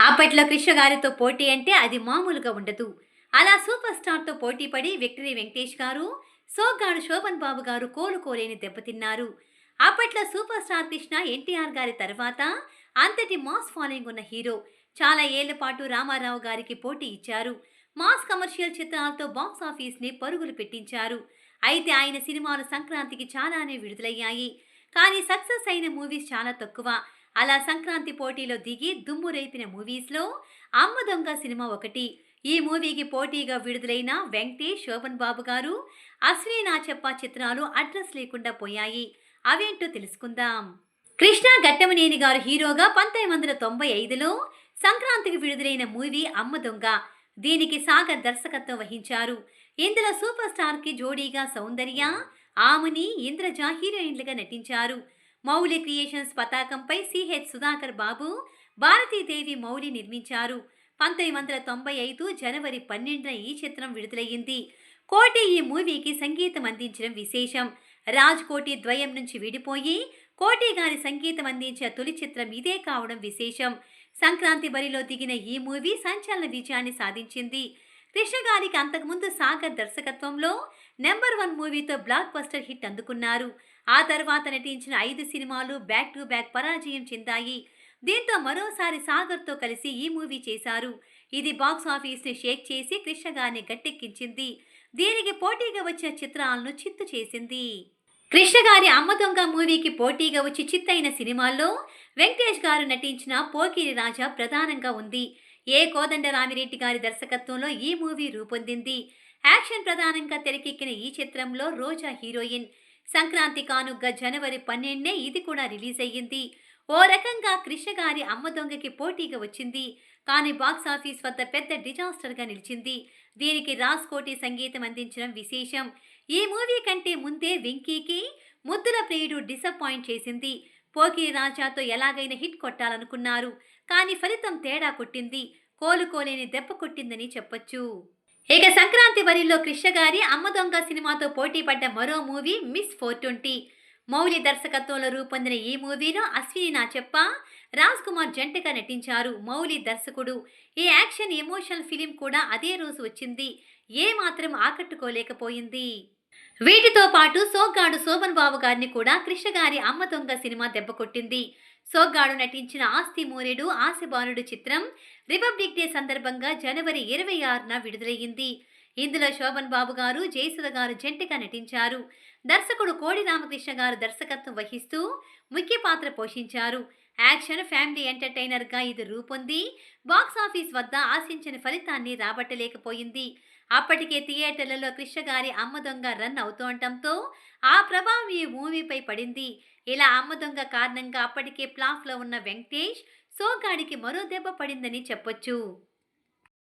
అప్పట్లో కృష్ణ గారితో పోటీ అంటే అది మామూలుగా ఉండదు. అలా సూపర్ స్టార్తో పోటీ పడి విక్టరీ వెంకటేష్ గారు సోగ్గాడు శోభన్ బాబు గారు కోలుకోలేని దెబ్బతిన్నారు అప్పట్లో సూపర్ స్టార్ కృష్ణ ఎన్టీఆర్ గారి తర్వాత అంతటి మాస్ ఫాలోయింగ్ ఉన్న హీరో. చాలా ఏళ్ళ పాటు రామారావు గారికి పోటీ ఇచ్చారు. మాస్ కమర్షియల్ చిత్రాలతో బాక్స్ ఆఫీస్ని పరుగులు పెట్టించారు. అయితే ఆయన సినిమాలు సంక్రాంతికి చాలానే విడుదలయ్యాయి. కానీ సక్సెస్ అయిన మూవీస్ చాలా తక్కువ. అలా సంక్రాంతి పోటీలో దిగి దుమ్ము రేపిన మూవీస్లో అమ్మ దొంగ సినిమా ఒకటి. ఈ మూవీకి పోటీగా విడుదలైన వెంకటేష్ శోభన్ బాబు గారు అశ్విని నాచెప్ప చిత్రాలు అడ్రస్ లేకుండా పోయాయి. అవేంటో తెలుసుకుందాం. కృష్ణ ఘట్టమనేని గారు హీరోగా పంతొమ్మిది వందల తొంభై ఐదులో సంక్రాంతికి విడుదలైన మూవీ అమ్మ దొంగ. దీనికి సాగర్ దర్శకత్వం వహించారు. ఇందులో సూపర్ స్టార్కి జోడీగా సౌందర్య ఆముని ఇంద్రజ హీరోయిన్లుగా నటించారు. మౌలి క్రియేషన్స్ పతాకంపై సిహెచ్ సుధాకర్ బాబు భారతీదేవి మౌలి నిర్మించారు. పంతొమ్మిది వందల తొంభై ఐదు జనవరి పన్నెండున ఈ చిత్రం విడుదలయ్యింది. కోటి ఈ మూవీకి సంగీతం అందించడం విశేషం. రాజ్ కోటి ద్వయం నుంచి విడిపోయి కోటి గారి సంగీతం అందించిన తొలి చిత్రం ఇదే కావడం విశేషం. సంక్రాంతి బరిలో దిగిన ఈ మూవీ సంచలన విజయాన్ని సాధించింది. కృష్ణ గారికి అంతకుముందు సాగర్ దర్శకత్వంలో నెంబర్ వన్ మూవీతో బ్లాక్ బస్టర్ హిట్ అందుకున్నారు. ఆ తర్వాత నటించిన ఐదు సినిమాలు బ్యాక్ టు బ్యాక్ పరాజయం చెందాయి. దీంతో మరోసారి సాగర్తో కలిసి ఈ మూవీ చేశారు. ఇది బాక్స్ ఆఫీస్ని షేక్ చేసి కృష్ణ గారిని గట్టెక్కించింది. దీనికి పోటీగా వచ్చిన చిత్రాలను చిత్తు చేసింది. కృష్ణ గారి అమ్మ దొంగ మూవీకి పోటీగా వచ్చి చిత్తైన సినిమాల్లో వెంకటేష్ గారు నటించిన పోకిరి రాజా ప్రధానంగా ఉంది. ఏ కోదండరామిరెడ్డి గారి దర్శకత్వంలో ఈ మూవీ రూపొందింది. యాక్షన్ ప్రధానంగా తెరకెక్కిన ఈ చిత్రంలో రోజా హీరోయిన్ సంక్రాంతి కానుగ్గా జనవరి పన్నెండునే ఇది కూడా రిలీజ్ అయ్యింది ఓ రకంగా కృష్ణ గారి అమ్మ దొంగకి పోటీగా వచ్చింది. కానీ బాక్స్ ఆఫీస్ వద్ద పెద్ద డిజాస్టర్గా నిలిచింది. దీనికి రాజ్ కోటి సంగీతం అందించడం విశేషం. ఈ మూవీ కంటే ముందే వెంకీకి ముద్దుల ప్రియుడు డిసప్పాయింట్ చేసింది. పోకిరి రాజాతో ఎలాగైనా హిట్ కొట్టాలనుకున్నారు. కానీ ఫలితం తేడా కొట్టింది. కోలుకోలేని దెబ్బ కొట్టిందని చెప్పొచ్చు. ఇక సంక్రాంతి వరిలో కృష్ణ గారి అమ్మ దొంగ సినిమాతో పోటీ పడ్డ మరో movie miss four twenty Mouli దర్శకత్వంలో రూపొందిన ఈ మూవీలో అశ్విని నా చెప్ప రాజ్ కుమార్ జంటగా నటించారు మౌలి దర్శకుడు. ఈ యాక్షన్ ఎమోషనల్ ఫిలిం కూడా అదే రోజు వచ్చింది. ఏ మాత్రం ఆకట్టుకోలేకపోయింది. వీటితో పాటు సోగ్గాడు శోభన్ బాబు గారిని కూడా కృష్ణగారి అమ్మ దొంగ సినిమా దెబ్బకొట్టింది సోగ్గాడు నటించిన ఆస్తి మూరేడు ఆశబానుడు చిత్రం రిపబ్లిక్ డే సందర్భంగా జనవరి ఇరవై ఆరున విడుదలయ్యింది. ఇందులో శోభన్ బాబు గారు జయసుధ గారు జంటగా నటించారు. దర్శకుడు కోడి రామకృష్ణ గారు దర్శకత్వం వహిస్తూ ముఖ్య పాత్ర పోషించారు. యాక్షన్ ఫ్యామిలీ ఎంటర్టైనర్గా ఇది రూపొంది. బాక్స్ ఆఫీస్ వద్ద ఆశించిన ఫలితాన్ని రాబట్టలేకపోయింది. అప్పటికే థియేటర్లలో కృష్ణ గారి అమ్మ దొంగ రన్ అవుతుండటంతో ఆ ప్రభావం ఈ మూవీపై పడింది. ఇలా అమ్మ దొంగ కారణంగా అప్పటికే ప్లాఫ్లో ఉన్న వెంకటేష్ సోగాడికి మరో దెబ్బ పడిందని చెప్పొచ్చు.